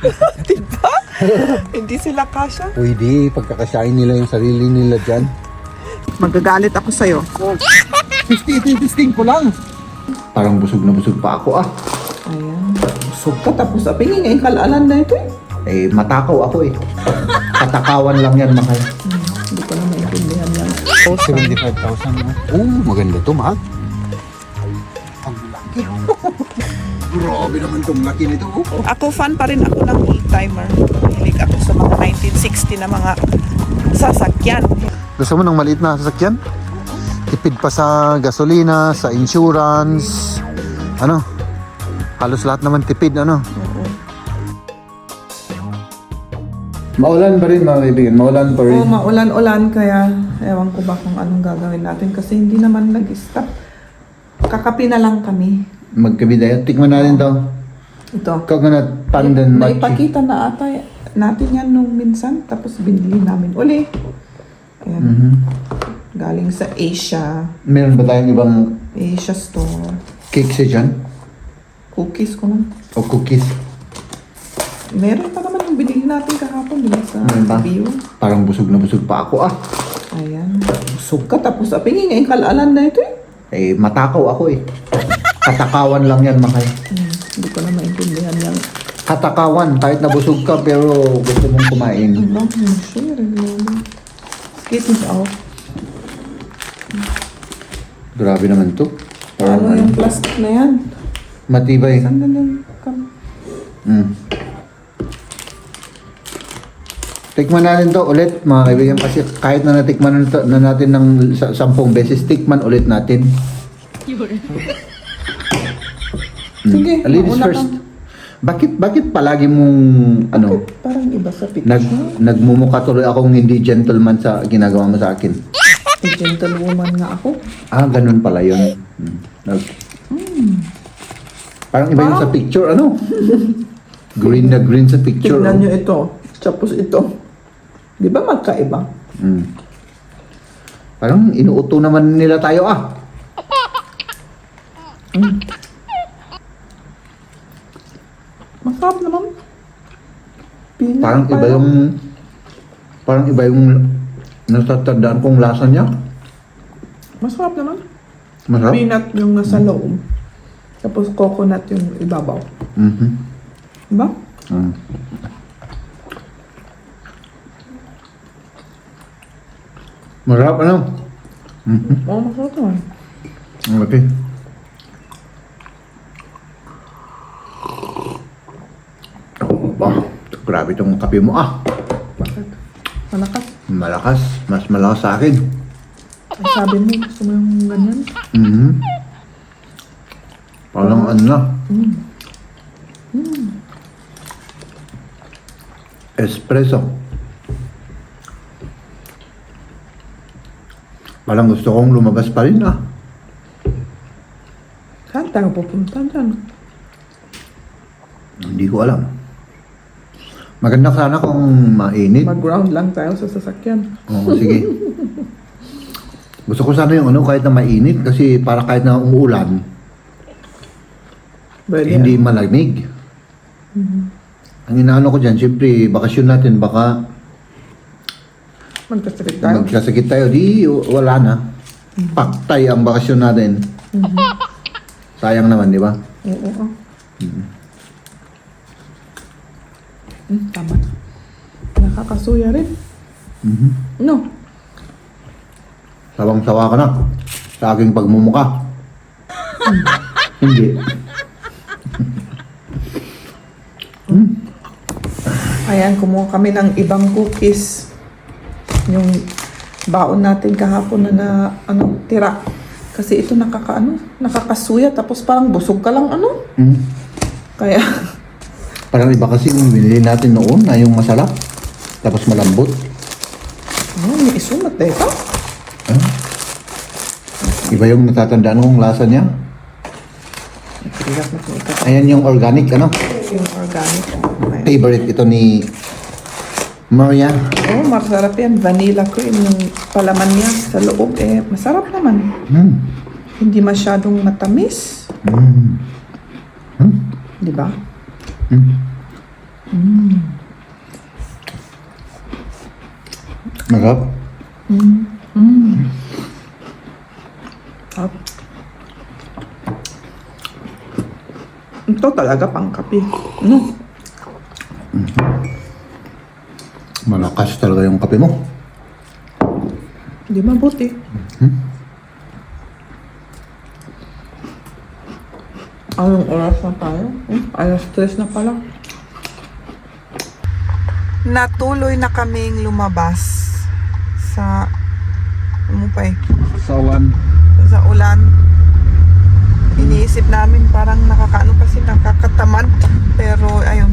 diba? Hindi sila kasha. Pwede, pagkakasain nila yung sarili nila dyan. Magagalit ako sa'yo. Testing ko lang. Parang busog na busog pa ako ah. Ayan. Busog ka tapos sa pingin ngayon kalalan na ito eh. Eh, matakaw ako eh. Katakawan lang yan, mahal. Hindi ko na maintindihan yan. 75,000 Oh, maganda to, mahal. Ang laki. Grabe naman tong laki nito. oh. Ako fan pa rin ako ng old-timer. Hilig ako sa mga 1960 na mga sasakyan. Gusto mo ng maliit na sasakyan? Tipid pa sa gasolina, sa insurance. Ano? Halos lahat naman tipid, ano? Maulan pa rin mga kaibigan, maulan pa Oo, maulan-ulan kaya ewan ko ba kung anong gagawin natin kasi hindi naman nag-stop. Kakapi na lang kami. Magkabida. Tikman natin to. Ito. Coconut pandan mochi. Naipakita na ata natin yan nung minsan tapos binili namin uli. Ayan. Mhm. Galing sa Asia. Meron ba tayong ibang Asia store. cake sa dyan? Cookies ko lang. O cookies? Meron pa naman yung binili natin kahapon din sa Meron pa? view. Parang busog na busog pa ako ah. Ayan. Busog ka tapos sa pingin ngayon kalalan na ito eh. Eh, matakaw ako eh. Katakawan lang yan, mahal. Hmm, hindi ko na maintindihan yan. Katakawan, kahit nabusog ka pero gusto mong kumain. Yung share. Skitties out. Grabe naman to. Parang Ano yung plastic na yan? matibay. Saan na lang kam? Mm. Tikman natin to ulit mga kaibigan kasi kahit na natikman na, to- na natin ng sa- sampung beses, tikman ulit natin. Sige, Ladies mauna first. ka. Bakit bakit palagi mong ano parang iba sa picture? nag nagmumukha tuloy akong hindi gentleman sa ginagawa mo sa akin? Eh, gentlewoman nga ako. Ah, ganun pala yun. Mm. Parang iba yung sa picture, ano? green na green sa picture. Tignan oh. nyo ito. Tapos ito. Di ba magkaiba? Mm. Parang inuuto naman nila tayo ah. Masarap naman. Pila Parang iba yung parang iba yung natatandaan kong lasa niya. Masarap naman. Masarap. Peanut yung nasa loob. Tapos coconut yung ibabaw. Mhm. Diba? Mm. Masarap ano? Mhm. Oo, masarap naman. Okay. Bah, grabe itong kape mo ah. Bakit? Malakas. Malakas. Mas malakas sa akin. Ay, sabi mo, gusto mo yung ganyan? Mhm. Parang ano na. Espresso. Parang gusto kong lumabas pa rin ah. Saan tayo pupunta dyan? Hindi ko alam. Maganda sana kung mainit. Mag-ground lang tayo sa sasakyan. Oo, sige. Gusto ko sana yung ano, kahit na mainit kasi para kahit na umuulan, Pwede. hindi malamig. Ang inaano ko dyan, siyempre, bakasyon natin, baka Magkasakit tayo. magkasakit tayo, di wala na. Paktay ang bakasyon natin. Sayang naman, di ba? Oo. oo. Mm, tama. Nakakasuya rin. Mhm. No. Sawang-sawa ka na sa aking pagmumuka. Hindi. Ayan, kumuha kami ng ibang cookies. Yung baon natin kahapon na, na ano, tira. Kasi ito nakaka, ano, nakakasuya. Tapos parang busog ka lang, ano. Mhm. Kaya, Parang iba kasi yung binili natin noon na yung masarap. Tapos malambot. ano, may isumat eh, ito. Iba yung natatandaan kong lasa niya. Ayan yung organic, ano? Yung organic. Ayan. Favorite ito ni Maria. Oh, masarap yan. Vanilla cream yung palaman niya sa loob. Eh, masarap naman. Hmm. Hindi masyadong matamis. Hmm. Di ba? Hmm. Magap? Up. Ito talaga pang kape. No? Malakas talaga yung kape mo. Hindi mabuti. Anong oras na tayo? Hmm? Alas 3 na pala. Natuloy na kaming lumabas sa ano pa eh, Sawan. sa ulan. Iniisip namin parang nakakaano kasi nakakatamad pero ayun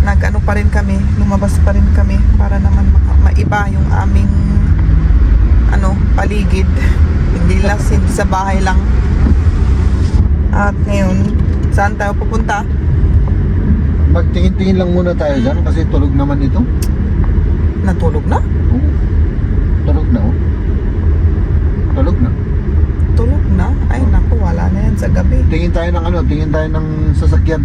nag-ano pa rin kami, lumabas pa rin kami para naman maka- maiba yung aming ano, paligid. Hindi lang sa bahay lang. At ngayon, saan tayo pupunta? Magtingin-tingin lang muna tayo dyan kasi tulog naman ito. Natulog na? Oo. Tulog na oh. Tulog na. Tulog na? Ay naku, wala na yan sa gabi. Tingin tayo ng ano, tingin tayo ng sasakyan.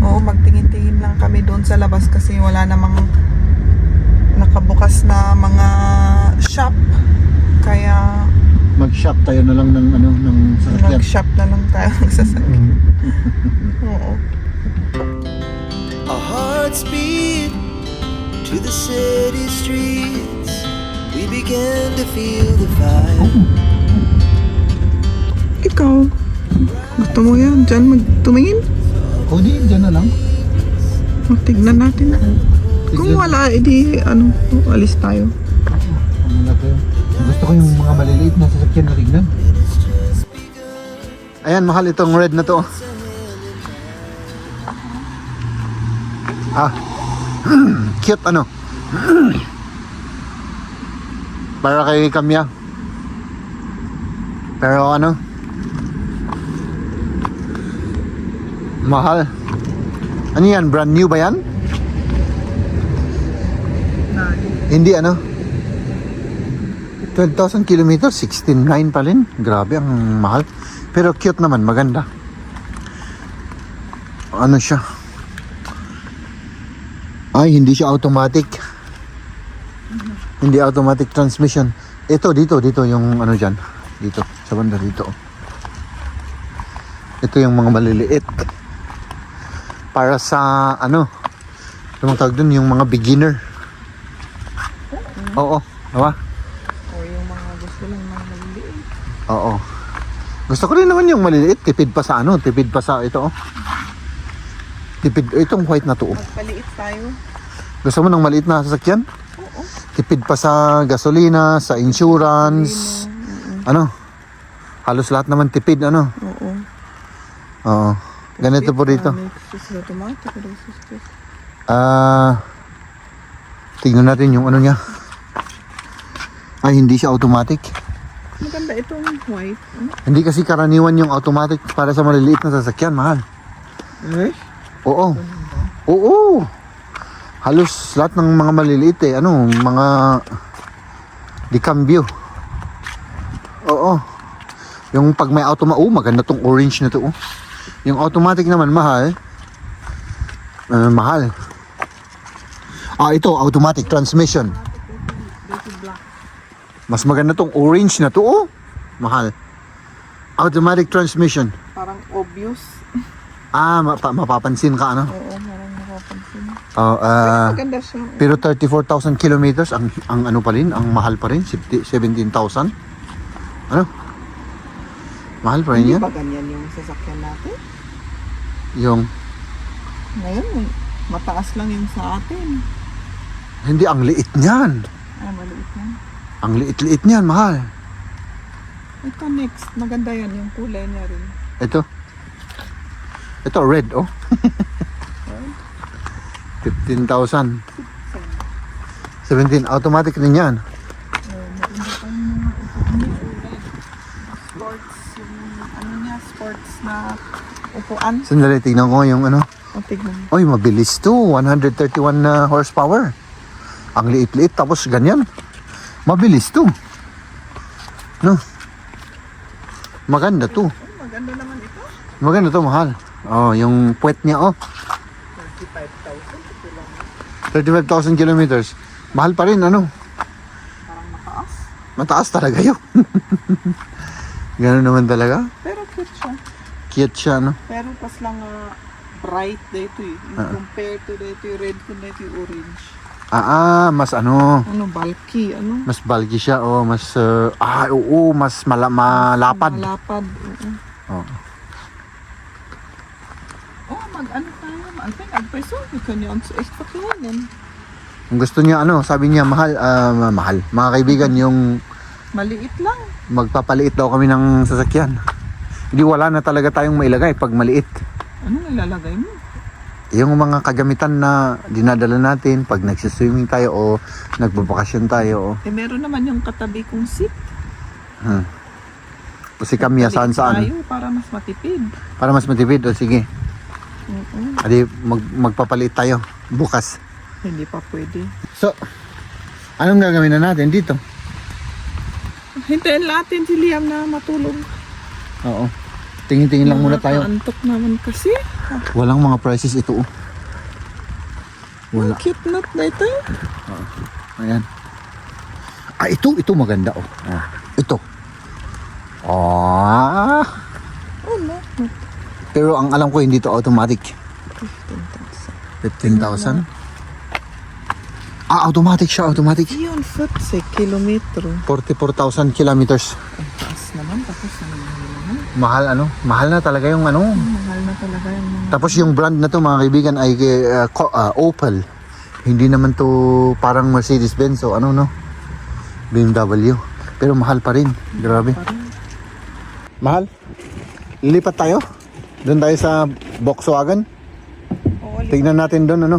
Oo, magtingin-tingin lang kami doon sa labas kasi wala namang nakabukas na mga shop. Kaya Mag-shop tayo na lang ng ano, ng sasakyan. nag-shop na lang tayo ng sasakyan. Oo. Our hearts beat to the city streets. We began to feel the fire. Ikaw, gusto mo yan? Diyan magtumingin? O di, dyan na lang. O, tignan natin. Kung wala, edi ano, alis tayo. Ano na tayo? Gusto ko yung mga maliliit na sasakyan na tignan. Ayan, mahal itong red na to. Ah. Cute ano. Para kay Kamya. Pero ano? Mahal. Ano yan? Brand new ba yan? Hindi ano? 12,000 kilometers, 16.9 pa rin. Grabe, ang mahal. Pero cute naman, maganda. Ano siya? Ay, hindi siya automatic. Hindi automatic transmission. Ito, dito, dito yung ano dyan. Dito, sa banda dito. Ito yung mga maliliit. Para sa, ano, yung tawag dun, yung mga beginner. Oo, diba? O yung mga gusto lang mga maliliit. Oo. Gusto ko rin naman yung maliliit. Tipid pa sa ano, tipid pa sa ito. Oh. Tipid, itong white na to. oh. Magpaliit tayo. Gusto mo ng maliit na sasakyan? Oo. Tipid pa sa gasolina, sa insurance. Ano? Halos lahat naman tipid, ano? Oo. Oo. Ganito po just- Ah, tignan natin yung ano niya. Ay, hindi siya automatic. Maganda itong white. Ano? Hindi kasi karaniwan yung automatic para sa maliliit na sasakyan, mahal. Eh? Oo. Oo. Halos lahat ng mga maliliit eh, ano, mga di cambio. Oo. Yung pag may automatic, oh, maganda tong orange na to. Oh. Yung automatic naman, mahal. Ah, mahal. Ah, ito, automatic transmission. Mas maganda tong orange na to, oh. Mahal. Automatic transmission. Parang obvious. Ah, mapa- mapapansin ka, ano? Oo, parang nakapansin. Oh, ah, Maganda siya. pero 34,000 kilometers ang ang ano pa rin, ang mahal pa rin, 17 17,000. Ano? Mahal pa rin Hindi yan. ba ganyan yung sasakyan natin? Yung Ngayon, mataas lang yung sa atin. hindi ang liit niyan. Ah, maliit yan. Ang liit-liit niyan, mahal. Ito next. Maganda yan yung kulay niya rin. Ito. Ito red, oh. 15,000. 17 automatic din yan. Sports, yung ano niya, sports na upuan. Sandali, tignan ko yung ano. O, tignan mabilis to. 131 na horsepower. Ang liit-liit tapos ganyan. Mabilis to. No. Maganda to. Maganda naman ito. Maganda to, mahal. Oh, yung puwet niya, oh. 35,000 kilometers. Mahal pa rin, ano? Parang mataas. Mataas talaga yun. Ganun naman talaga. Pero cute siya. Cute siya, no? Pero pas lang ah, bright dito eh. Yung Ah. Compared to dito yung red ko dito yung orange. Ah, ah, mas ano, Ano, bulky, ano? mas bulky siya, oh, mas, uh, ah, oo, mas mala, malapad. Malapad. Oo. Oh. Oh, mag-ano tayo? Alpin, agpeso. Wir können ja uns echt verkleiden. Kung gusto niya, ano, sabi niya, mahal, ah, mahal. Mga kaibigan, yung Maliit lang. magpapaliit daw kami ng sasakyan. Hindi wala na talaga tayong mailagay pag maliit. Ano nilalagay mo? Yung mga kagamitan na dinadala natin pag nagsiswimming tayo o nagbabakasyon tayo. Eh, meron naman yung katabi kong seat. O, hmm. o si Kamya saan saan. Tayo para mas matipid. Para mas matipid. O sige. Oo. Adi, mag, magpapalit tayo bukas. Hindi pa pwede. So, anong gagawin na natin dito? Hintayin natin si Liam na matulog. Oo. Tingin-tingin lang muna tayo. Nakakaantok naman kasi. Ah, Walang mga prices ito. Oh. Wala. Cute nut na ito. Ayan. Ah, ito. Ito maganda. Oh. oh. Ito. Ah. Oh no. Pero ang alam ko hindi to automatic. 15,000. Ah, automatic siya, automatic. Yun, 40 kilometro. 44,000 kilometers. Ang taas naman. Tapos naman. Mahal ano? Mahal na talaga yung ano. Mahal na talaga yung mga... Tapos yung brand na to mga kaibigan ay uh, co- uh, Opel. Hindi naman to parang Mercedes-Benz o ano no. BMW. Pero mahal pa rin. Grabe. Mahal. Lilipat tayo. Doon tayo sa Volkswagen. Oo, Tignan natin doon ano.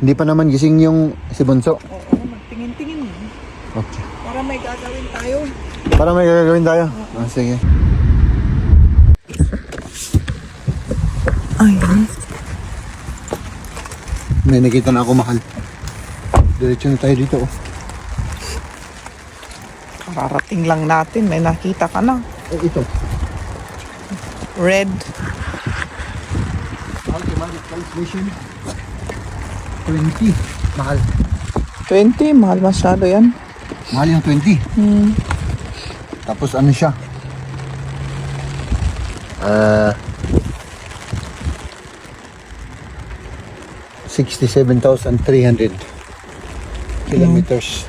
Hindi pa naman gising yung si Bunso. oo, magtingin-tingin. Okay. Para may gagawin tayo. Para may gagawin tayo. Ah, sige. May nakita na ako mahal. Diretso na tayo dito oh. kararating lang natin. May nakita ka na. Eh, ito. Red. Automatic transmission. 20. Mahal. 20. Mahal masyado yan. Mahal yung 20. Hmm. Tapos ano siya? Uh, 67,300 kilometers.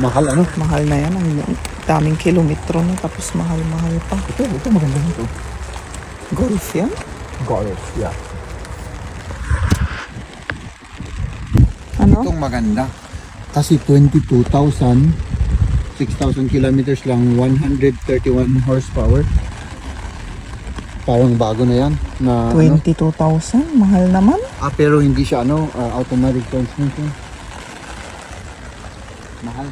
Mahal ano? Mahal na yan. Ang daming kilometro na. Tapos mahal-mahal pa. Ito, ito maganda nito. Golf yan? Golf, yeah. Ano? Itong maganda. Kasi 22,000 6,000 kilometers lang 131 horsepower. Parang bago na yan na ano? 22,000? Mahal naman. Ah, pero hindi siya ano, ah, automatic transmission. Mahal.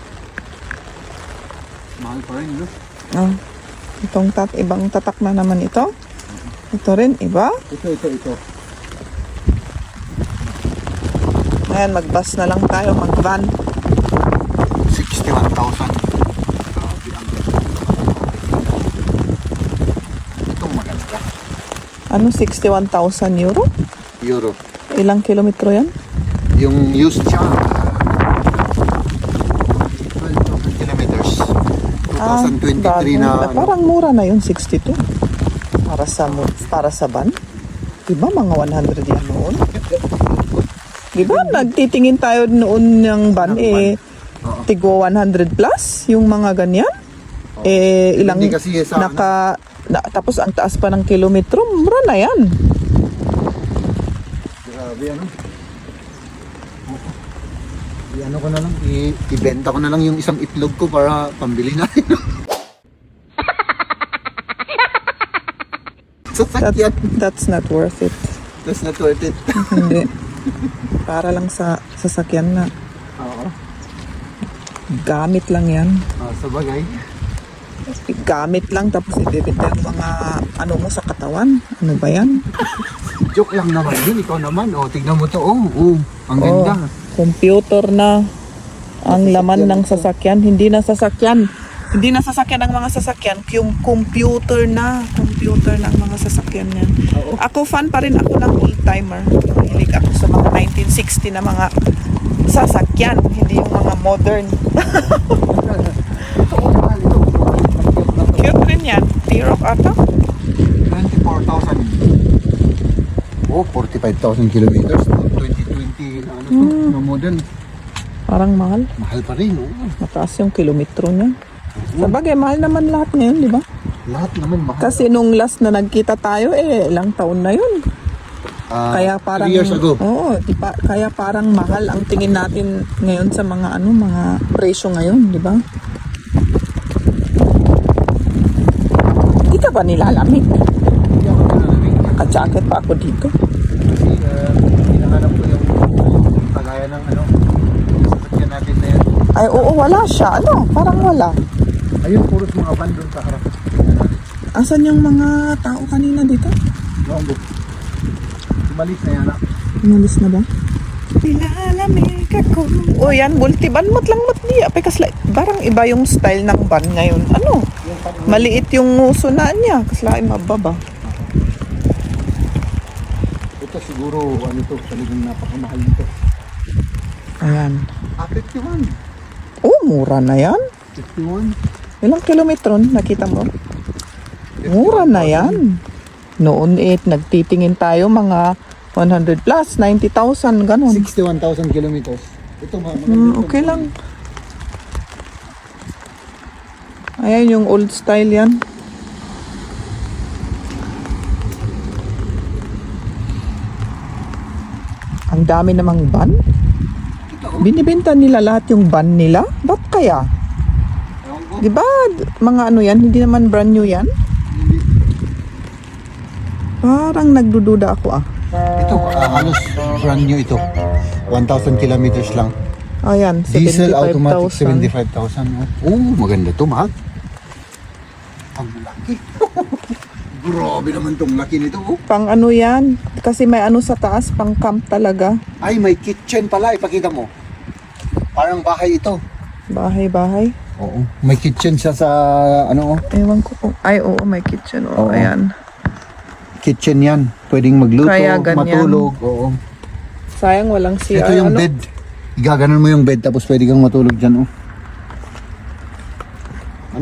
Mahal pa rin, no? Ah. Itong tat ibang tatak na naman ito. Ito rin, iba. Ito, ito, ito. Ayan, mag-bus na lang tayo, mag-van. 61,000. Itong maganda. Ano, 61,000 euro? Euro. Ilang kilometro yan? Yung used siya. 12,000 kilometers. 2023 bago. na ano. Parang mura na yun, 62. Para sa mo- para sa van. Diba mga 100 yan noon? Diba nagtitingin tayo noon ng van eh Oo. tigwa 100 plus yung mga ganyan. Eh ilang Hindi kasi sa naka na, tapos ang taas pa ng kilometro, mura na yan. Grabe ano. I-ano ko na lang, i- ibenta ko na lang yung isang itlog ko para pambili. That, Sasakyan. that's not worth it. That's not worth it. Hindi. Para lang sa sasakyan na. Oo. Gamit lang yan. Ah, sa bagay. Gamit lang tapos ibibenta yung mga ano mo sa katawan. Ano ba yan? Joke lang naman yun. Ikaw naman. Oh, tignan mo to. Oh, oh. Ang Oh, ganda. computer na ang laman ng sasakyan. Hindi na sasakyan. Hindi na sasakyan ang mga sasakyan. Yung computer na. computer ng mga sasakyan niyan. Ako fan pa rin ako ng old timer. Hilig ako sa mga 1960 na mga sasakyan, hindi yung mga modern. Cute rin yan. T-Rock ata. 24,000. Oh, 45,000 kilometers. 2020 na ano to, na model. Parang mahal. Mahal pa rin, oh. Mataas yung kilometro niya. Sabagay, mahal naman lahat ngayon, di ba? Lahat naman mahal. Kasi nung last na nagkita tayo, eh, ilang taon na yun. Ah, Kaya parang years ago. Oo, ipa, kaya parang mahal ang tingin natin ngayon sa mga ano, mga presyo ngayon, di ba? Di ka ba nilalamig? Naka-jacket pa ako dito. Kasi uh, hinahanap ko yung kagaya ng ano, sasakyan natin na yan. Ay, oo, wala siya. Ano? Parang wala. Ayun, puros mga van doon sa harap. Asan yung mga tao kanina dito? Longgo. Umalis na yan, ah. Umalis na ba? Nilalamig ako. O yan, multiban mo't lang mo't di. Apay kasla, parang iba yung style ng van ngayon. Ano? Maliit yung nguso na niya. Kasla ay mababa. Ito siguro, ano to, talagang napakamahal nito. Ayan. Ah, 51. Oh, mura na yan. 51. Ilang kilometro nakita mo? Mura na yan. Noon eh, nagtitingin tayo mga 100 plus, 90,000, ganun. 61,000 kilometers. Ito, maganda Hmm, ito. okay lang. Ayan yung old style yan. Ang dami namang ban. Binibenta nila lahat yung ban nila. Ba't kaya? Di ba mga ano yan, hindi naman brand new yan? Parang nagdududa ako ah. Ito, ah, halos brand new ito. 1,000 kilometers lang. Ayan, Diesel automatic 75,000. 75,000. Oh, maganda to, mahal. Grabe naman tong laki nito, oh. Pang ano yan? Kasi may ano sa taas, pang camp talaga. Ay, may kitchen pala. Ipakita mo. Parang bahay ito. Bahay-bahay. Oo. May kitchen siya sa, ano, oh. Ewan ko. Ay, oo, may kitchen. Oo, Oo. ayan. Kitchen yan. Pwedeng magluto, Kaya ganyan. matulog. Oo. Sayang walang CR. Ito yung ano? bed. Igaganon mo yung bed tapos pwede kang matulog dyan, oh.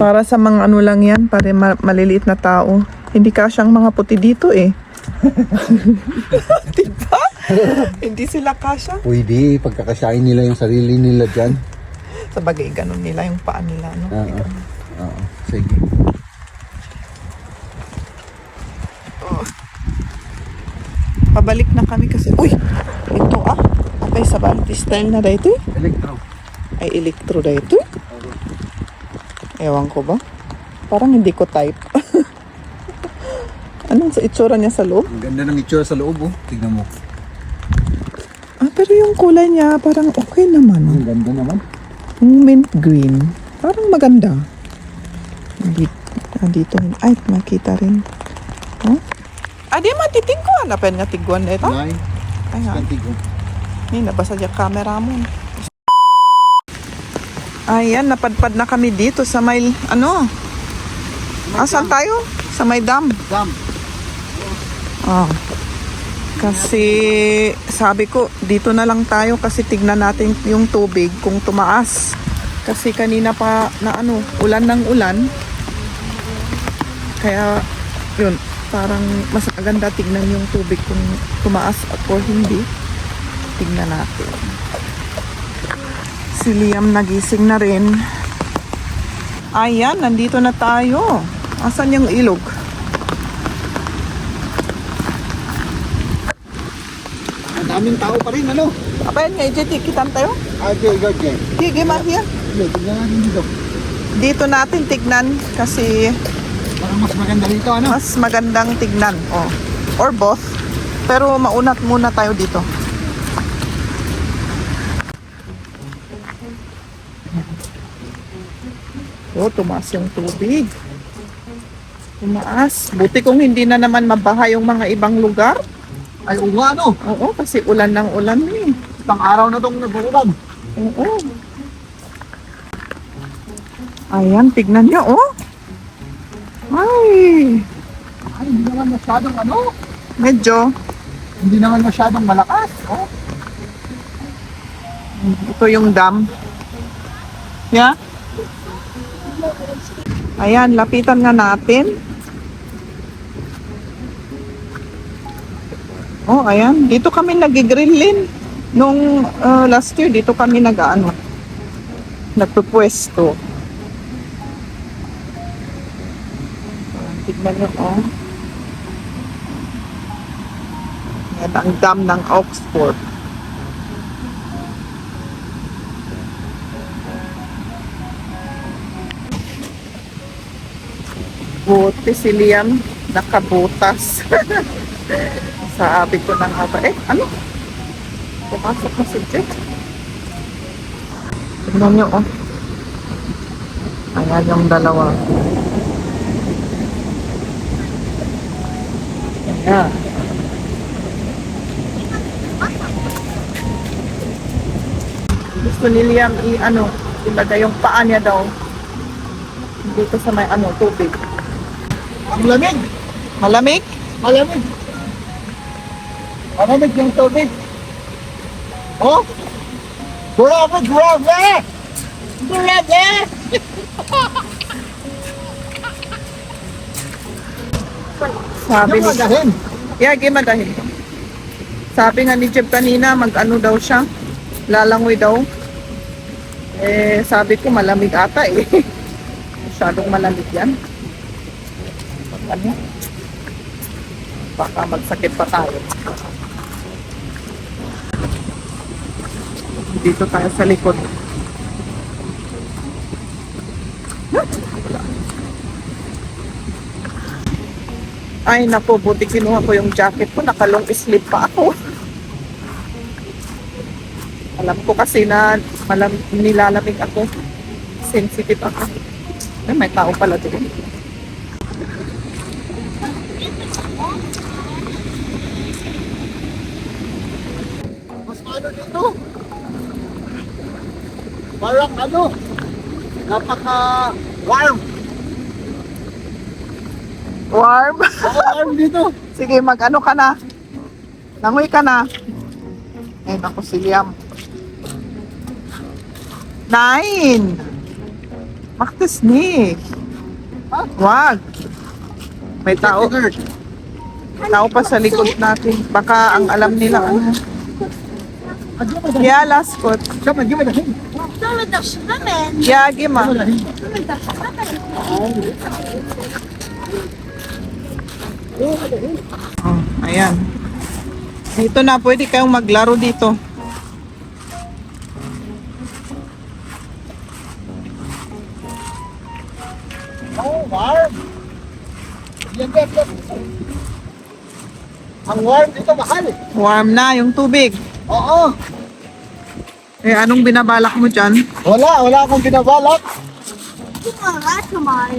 Para sa mga ano lang yan, para ma- maliliit na tao. Hindi kasyang mga puti dito eh. diba? Hindi sila kasya. Pwede, pagkakasyahin nila yung sarili nila dyan. Sa bagay, ganun nila yung paa nila. No? Oo. Oo. Sige. Pabalik na kami kasi... Uy! Ito ah. Okay, sa Balti style na dito eh. Electro. Ay, electro dito. Ewan ko ba? Parang hindi ko type. Anong sa itsura niya sa loob? Ang ganda ng itsura sa loob, oh. Tignan mo. Ah, pero yung kulay niya parang okay naman. Ang ganda naman. Mint green. Parang maganda. Dito, ah, dito. Ay, makita rin. Huh? Ah, di man titigwan. Napen nga tigwan na ito. Nay, Ay, ha. kantigo. Ay, nabasa yung camera mo. Ayan, napadpad na kami dito sa may, ano? Asan tayo? Sa may dam. Dam. Ah. Kasi sabi ko, dito na lang tayo kasi tignan natin yung tubig kung tumaas. Kasi kanina pa na ano, ulan ng ulan. Kaya yun, parang mas maganda tignan yung tubig kung tumaas or hindi. Tignan natin. Si Liam nagising na rin. Ayan, nandito na tayo. Asan yung ilog? Ang daming tao pa rin, ano? Abayan nga, EJ, tikitan tayo. Okay, good, okay. Gigi, Maria. Sige, tignan natin dito. Dito natin tignan kasi Parang mas maganda dito, ano? mas magandang tignan. Oh. Or both. Pero maunat muna tayo dito. Oh, tumaas yung tubig. Tumaas. Buti kung hindi na naman mabaha yung mga ibang lugar. Ay, oo nga, ano? Oo, kasi ulan ng ulan eh. Isang araw na itong nag-uulan. Oo. Ayan, tignan niyo, oh. Ay. Ay, hindi naman masyadong ano, Medyo. hindi naman masyadong malakas. Oh. Ito yung dam. Yeah? Ayan, lapitan nga natin. Oh, ayan. Dito kami nag-grillin. Nung uh, last year, dito kami nag-ano, nagpupwesto. Tignan nyo, oh. Yan ang dam ng Oxford. Buti si Liam nakabutas. Sabi ko na nga ba, eh, ano? Pumasok na si Jeff. Tignan nyo, oh. Ayan yung dalawa. Ayan. Gusto ni Liam i, ano, ilagay yung paa niya daw dito sa may ano, tubig. Ang lamig! Malamig? Malamig! Malamig yung tubig. Oh! Grabe, grabe! Grabe! Sabi ni magahin. Yeah, gimadahin. Sabi nga ni Jeb kanina, mag-ano daw siya. Lalangoy daw. Eh, sabi ko malamig ata eh. Masyadong malamig yan. Ano? Baka magsakit pa tayo. Dito tayo sa likod. Ay, naku, buti kinuha ko yung jacket ko. Nakalong sleeve pa ako. Alam ko kasi na malam, nilalamig ako. Sensitive ako. Ay, may tao pala doon. Mas ano dito? Parang ano? Napaka warm. Warm. Oo, warm dito. Sige, mag-ano ka na. Langoy ka na. Ay, naku, si Liam. Nine. Maktis ni. Ha? Wag. May tao. Third. Tao pa sa likod natin. Baka ang alam nila ano. Yeah, last swimming. Yeah, gima. Oh, ayan. Dito na, pwede kayong maglaro dito. Ang warm dito, mahal. Warm na yung tubig. Oo. Eh, anong binabalak mo dyan? Wala, wala akong binabalak. Come on.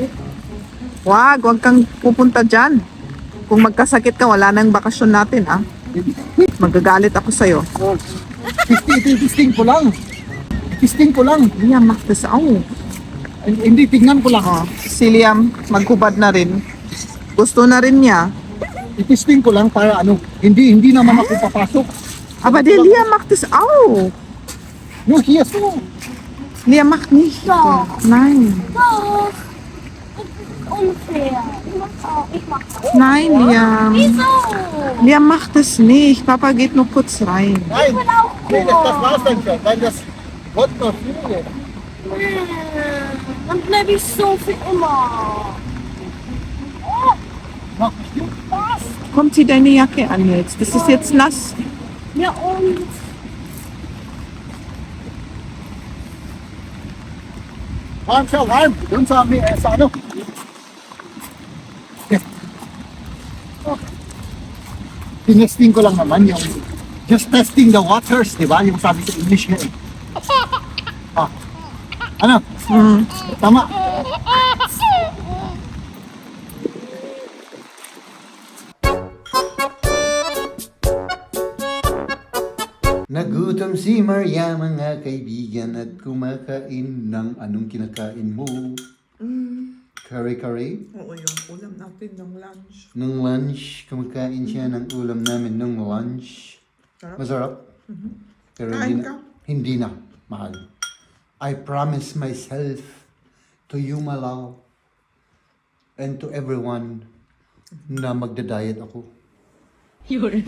Wag, wag kang pupunta dyan. Kung magkasakit ka, wala nang bakasyon natin, ah. Magagalit ako sa'yo. Oh, Testing, ko lang. Testing ko lang. Liam, maktas ako. Hindi, tingnan ko lang. Oh, si Liam, maghubad na rin. Gusto na rin niya. I-testing ko lang para ano, hindi hindi naman ako papasok. Aba, di Liam, maktas ako. No, hier so. Liam, macht nicht. Doch. Nein. Doch. Unfair. Ich mach's auch. Ich mach's auch. Nein, Liam. Wieso? Liam macht es nicht. Papa geht nur kurz rein. Nein, Ich bin auch nee, das, das war's dann schon. Weil das Gott noch viel. Dann bleib ich so für immer. Macht bestimmt Spaß. Kommt sie deine Jacke an jetzt? Das ist jetzt nass. Ja und? Warm siya, warm. Doon sa, amin, eh, sa ano. Okay. Oh. Tinesting ko lang naman yung just testing the waters, di ba? Yung sabi sa English nga eh. Ah. Ano? Mm. Tama. Nagutom si Maria mga kaibigan at kumakain ng anong kinakain mo? kare-kare. Oo, yung ulam natin ng lunch. Nung lunch, kumakain siya ng ulam namin nung lunch. Sarap. Masarap. Pero Kain hindi na, ka? hindi na, mahal. I promise myself to you, my love, and to everyone na magda-diet ako. Yun.